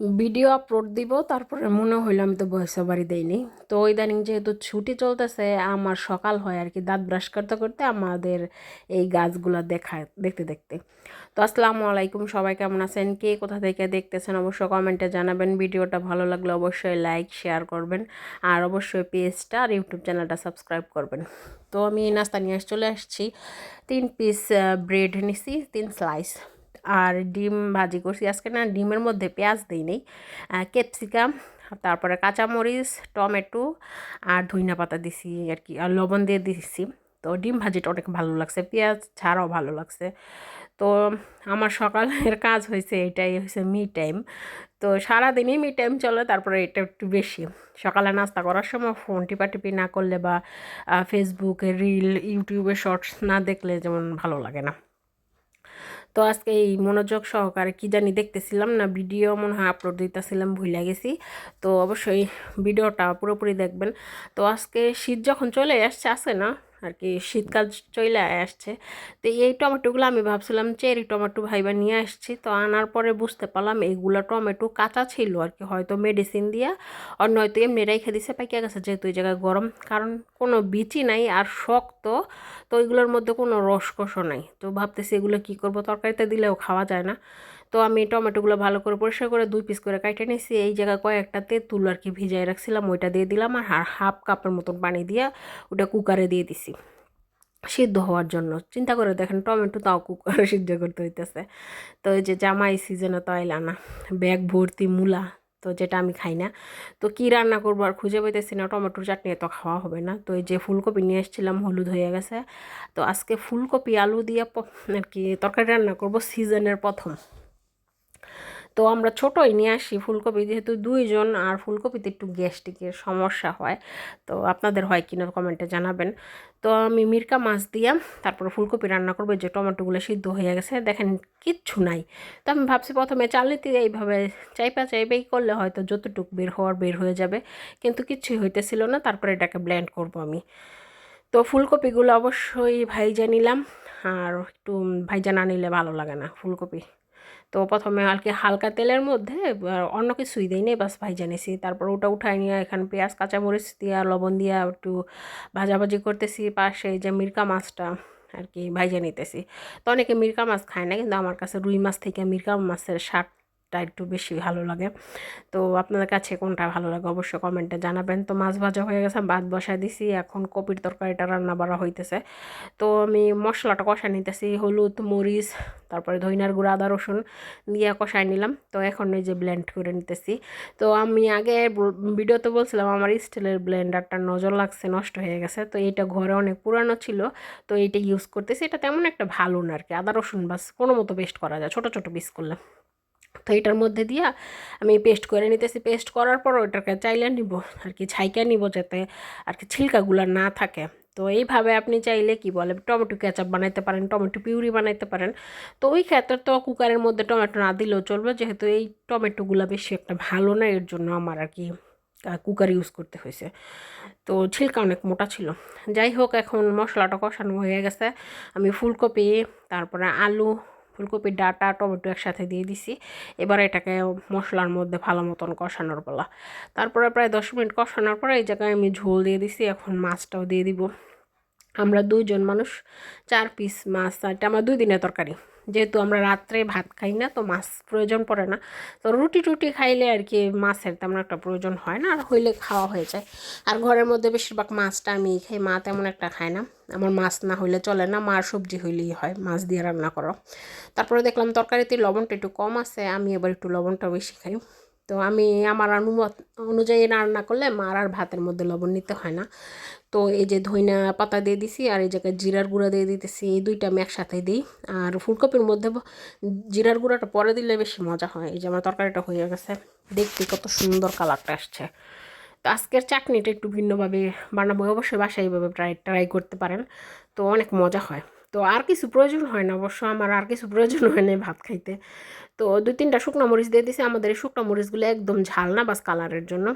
Video upload দিব, তারপরে মনে হইল আমি তো ভয়েস ওভারই দেইনি। তো ইদানিং যেহেতু ছুটি চলতেছে, আমার সকাল হয় আর কি দাঁত ব্রাশ করতে করতে আমাদের এই গাছগুলো দেখা দেখতে দেখতে। তো আসসালামু আলাইকুম, সবাই কেমন আছেন? কে কোথা থেকে দেখতেছেন অবশ্যই কমেন্টে জানাবেন। ভিডিওটা ভালো লাগলে অবশ্যই লাইক শেয়ার করবেন আর অবশ্যই পেজটা আর ইউটিউব চ্যানেলটা সাবস্ক্রাইব করবেন। তো আমি নাস্তা নিয়ে চলে আসছি। তিন পিস ব্রেড নিছি, তিন স্লাইস আর ডিম ভাজি করছি। আজকে না ডিমের মধ্যে পেঁয়াজ দিই নেই ক্যাপসিকাম, তারপরে কাঁচামরিচ, টমেটো আর ধইনা পাতা দিছি আর কি, আর লবণ দিয়ে দিছি। তো ডিম ভাজিটা অনেক ভালো লাগছে, পেঁয়াজ ছাড়াও ভালো লাগছে। তো আমার সকালের কাজ হয়েছে এটাই হয়েছে মি টাইম তো সারাদিনই মি টাইম চলে, তারপরে এটা একটু বেশি। সকালে নাস্তা করার সময় ফোন টিপাটিপি না করলে বা ফেসবুকে রিল ইউটিউবে শর্টস না দেখলে যেমন ভালো লাগে না। তো আজকে এই মনোযোগ সহকারে কি জানি দেখতেছিলাম না, ভিডিও মনে হয় আপলোড দিতেছিলাম ভুলে গেছি। তো অবশ্যই ভিডিওটা পুরোপুরি দেখবেন। তো আজকে শীত যখন চলে আসছে আসে না? আর কি শীতকাল চলে আসছে। তো এই টমেটোগুলো আমি ভাবছিলাম যে চেরি টমেটো ভাইবা নিয়ে আসছি। তো আনার পরে বুঝতে পারলাম এইগুলো টমেটো কাঁচা ছিল আর কি হয়তো মেডিসিন দিয়া, আর নয়তো এমনি রেখে দিছে, পাইকে গেছে যেহেতু এই জায়গায় গরম। কারণ কোনো বিচি নাই আর শক্ত, তো ওইগুলোর মধ্যে কোনো রসকসও নাই। তো ভাবতেছি এগুলো কী করব? তরকারিতে দিলেও খাওয়া যায় না। তো আমি টমেটোগুলো ভালো করে পরিষ্কার করে দুই পিস করে কাটে নিয়েছি এই জায়গায় কয়েকটা তেঁতুল আর কি ভিজাই রাখছিলাম, ওইটা দিয়ে দিলাম আর হাফ কাপের মতন পানি দিয়ে ওটা কুকারে দিয়ে দিছি। সিদ্ধ হওয়ার জন্য। চিন্তা করে দেখেন, টমেটো তাও কুকারে সিদ্ধ করতে হইতেছে। তো যে জামাই সিজনে তো আইলা না, ব্যাগ ভর্তি মূলা তো যেটা আমি খাই না। তো কী রান্না করব আর খুঁজে পাইতেছি না, টমেটোর চাটনি এত খাওয়া হবে না। তো এই যে ফুলকপি নিয়ে এসেছিলাম হলুদ হয়ে গেছে। তো আজকে ফুলকপি, আলু দিয়ে আর কি তরকারি রান্না করব সিজনের প্রথম। তো আমরা ছোটোই নিয়ে আসি ফুলকপি, যেহেতু দুইজন আর ফুলকপিতে একটু গ্যাস্ট্রিকের সমস্যা হয়, তো আপনাদের হয় কিনা কমেন্টে জানাবেন। তো আমি মিরকা মাছ দিয়া তারপর ফুলকপি রান্না করব যে টমেটোগুলো সিদ্ধ হয়ে গেছে, দেখেন কিচ্ছু নাই। তো আমি ভাবছি প্রথমে চালিতে এইভাবে চাইপা চাইবেই করলে হয়তো যতটুকু বের হওয়ার বের হয়ে যাবে, কিন্তু কিচ্ছুই হইতেছিল না, তারপরে এটাকে ব্ল্যান্ড করব আমি। তো ফুলকপিগুলো অবশ্যই ভাইজা নিলাম, আর একটু ভাইজা না নিলে ভালো লাগে না ফুলকপি। তো প্রথমে আর কি হালকা তেলের মধ্যে অন্য কিছুই দিই নেই বাস ভাই নিছি। তারপর ওটা উঠাই নিয়ে এখানে পেঁয়াজ, কাঁচামরিচ দিয়া, লবণ দিয়া একটু ভাজাভাজি করতেছি। পাশে যে মিরকা মাছটা আর কি ভাইজা নিতেছি। তো অনেকে মিরকা মাছ খায় না, কিন্তু আমার কাছে রুই মাছ থেকে মিরকা মাছের স্বাদ টা একটু বেশি ভালো লাগে। তো আপনাদের কাছে কোনটা ভালো লাগে অবশ্যই কমেন্টে জানাবেন। তো মাছ ভাজা হয়ে গেছে, ভাত বসায় দিছি, এখন কপির তরকারিটা রান্না বাড়া হইতেছে। তো আমি মশলাটা কষায় নিতেছি, হলুদ, মরিচ, তারপরে ধইনার গুঁড়া, আদা, রসুন দিয়ে কষায় নিলাম। তো এখন এই যে ব্লেন্ড করে নিতেছি। তো আমি আগে ভিডিওতে বলছিলাম, আমার স্টিলের ব্লেন্ডারটা নজর লাগছে, নষ্ট হয়ে গেছে। তো এইটা ঘরে অনেক পুরানো ছিল, তো এইটা ইউজ করতেছি। এটা তেমন একটা ভালো না আর কি আদা, রসুন বাস কোনো মতো বেস্ট করা যায়, ছোটো ছোটো পিস করলে। তো এটার মধ্যে দিয়া আমি পেস্ট করে নিতেছি। পেস্ট করার পর ওইটাকে চাইলে নিব, আর কি ছাইকা নিব যাতে আর কি ছিলকাগুলো না থাকে। তো এইভাবে আপনি চাইলে কি বলে, টমেটো কেচাপ বানাইতে পারেন, টমেটো পিউরি বানাইতে পারেন। তো ওই ক্ষেত্রে তো কুকারের মধ্যে টমেটো না দিলেও চলবে, যেহেতু এই টমেটোগুলো বেশি একটা ভালো না, এর জন্য আমার আর কি কুকার ইউজ করতে হয়েছে। তো ছিলকা অনেক মোটা ছিল। যাই হোক, এখন মশলাটা কষানো হয়ে গেছে। আমি ফুলকপি, তারপরে আলু ফুলকপির ডাটা, টমেটো একসাথে দিয়ে দিছি। এবার এটাকে মশলার মধ্যে ভালো মতন কষানোর বলা তারপরে প্রায় দশ মিনিট কষানোর পরে এই জায়গায় আমি ঝোল দিয়ে দিছি। এখন মাছটাও দিয়ে দিব। আমরা দুইজন মানুষ, চার পিস মাছ এটা আমার দুই দিনের তরকারি। যেহেতু আমরা রাত্রে ভাত খাই না, তো মাছ প্রয়োজন পড়ে না। তো রুটি টুটি খাইলে আর কি মাছের তেমন একটা প্রয়োজন হয় না, আর হইলে খাওয়া হয়ে যায়। আর ঘরের মধ্যে বেশিরভাগ মাছটা আমি খাই, মা তেমন একটা খায় না। আমার মাছ না হইলে চলে না, মার সবজি হইলেই হয়, মাছ দিয়ে রান্না করো। তারপরে দেখলাম তরকারিতে লবণটা একটু কম আছে, আমি এবার একটু লবণটা বেশি খাই। তো আমি আমার অনুমত, অনুযায়ী রান্না করলে মার আর ভাতের মধ্যে লবণ নিতে হয় না। তো এই যে ধইনা পাতা দিয়ে দিছি, আর এই জায়গায় জিরার গুঁড়া দিয়ে দিতেছি, এই দুইটা আমি একসাথে দিই। আর ফুলকপির মধ্যে জিরার গুঁড়াটা পরে দিলে বেশি মজা হয়, এই যে আমার তরকারিটা হয়ে গেছে। দেখতে কত সুন্দর কালারটা আসছে। তো আজকের চাটনিটা একটু ভিন্নভাবে বানাবো, অবশ্যই বাসায় এইভাবে ট্রাই ট্রাই করতে পারেন। তো অনেক মজা হয়। তো আর কিছু প্রয়োজন হয় না, অবশ্য আমার আর কিছু প্রয়োজন হয় না ভাত খাইতে। তো দুই তিনটা শুকনো মরিচ দিয়ে দিছি, আমাদের এই শুকনো মরিচগুলো একদম ঝাল না বাস কালারের জন্য।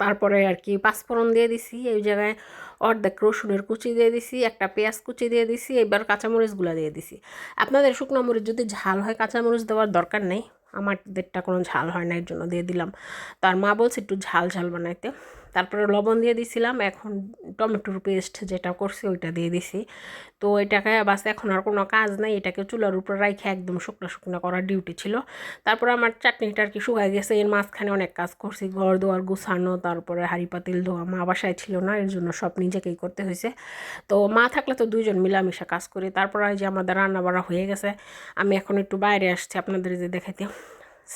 তারপরে আর কি পাঁচফোড়ন দিয়ে দিছি, এই জায়গায় অর্ধেক রসুনের কুচি দিয়ে দিছি, একটা পেঁয়াজ কুচি দিয়ে দিছি, এবার কাঁচামরিচগুলো দিয়ে দিছি। আপনাদের শুকনো মরিচ যদি ঝাল হয় কাঁচামরিচ দেওয়ার দরকার নেই, আমাদেরটা কোনো ঝাল হয় না এর জন্য দিয়ে দিলাম। তার মা বলছে একটু ঝাল ঝাল বানাইতে। তারপরে লবণ দিয়ে দিছিলাম, এখন টমেটোর পেস্ট যেটা করছি ওইটা দিয়ে দিছি। তো এটাকে বাস এখন আর কোনো কাজ নাই, এটাকে চুলার উপর রাখে একদম শুকনো শুকনো করার ডিউটি ছিল। তারপর আমার চাটনিটা আর কি শুকায় গেছে, এর মাঝখানে অনেক কাজ করছি, ঘর দোয়ার গুছানো, তারপরে হাঁড়ি পাতিল ধোয়া মা বাসায় ছিল না, এর জন্য সব নিজেকেই করতে হয়েছে। তো মা থাকলে তো দুইজন মিলামিশা কাজ করি, তারপর যে আমাদের রান্না বাড়া হয়ে গেছে, আমি এখন একটু বাইরে আসছি, আপনাদের যে দেখাইতে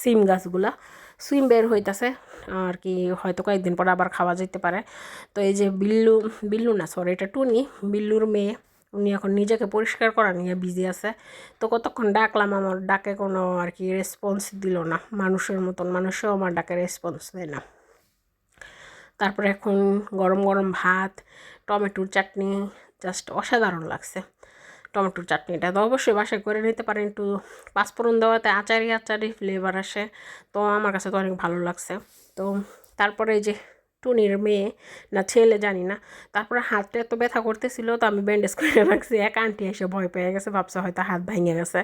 সিম গাছগুলা। সিম বের হইতাছে, আর কি হয়তো কয়েকদিন পর আবার খাওয়া যেতে পারে। তো এই যে বিল্লু বিল্লু না সরি এটা টুনি, বিল্লুর মেয়ে, উনি এখন নিজেকে পরিষ্কার করা নিয়ে বিজি আছে। তো কতক্ষণ ডাকলাম আমার, ডাকে কোনো আর কি রেসপন্স দিল না। মানুষের মতন, মানুষও আমার ডাকে রেসপন্স দেয় না। তারপরে এখন গরম গরম ভাত, টমেটোর চাটনি জাস্ট অসাধারণ লাগছে। টমেটোর চাটনিটা তো অবশ্যই বাসায় করে নিতে পারেন, একটু পাঁচফোড়ন দেওয়াতে আচারি আচারি ফ্লেভার আসে। তো আমার কাছে তো অনেক ভালো লাগছে। তো তারপরে এই যে টুনির মেয়ে না, ছেলে জানি না। তারপরে হাতটা এত ব্যথা করতেছিল তো আমি ব্যান্ডেজ করে রাখছি। এক আন্টি এসে ভয় পেয়ে গেছে, ভাবছে হয়তো হাত ভেঙে গেছে।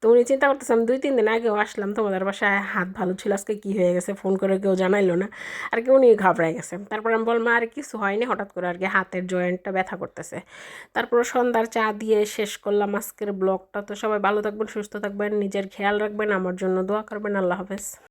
তো উনি চিন্তা করতেছে, আমি দুই, তিন দিন আগেও আসলাম তোমাদের বাসায়, হাত ভালো ছিল, আজকে কী হয়ে গেছে? ফোন করে কেউ জানাইলো না। আর কি উনি ঘাবড়াই গেছে। তারপর আমি বললাম, আর, কিছু হয়নি। হঠাৎ করে আর কি হাতের জয়েন্টটা ব্যথা করতেছে। তারপর সন্ধ্যার চা দিয়ে শেষ করলাম আজকের ব্লগটা তো সবাই ভালো থাকবেন, সুস্থ থাকবেন, নিজের খেয়াল রাখবেন, আমার জন্য দোয়া করবেন। আল্লাহ হাফেজ।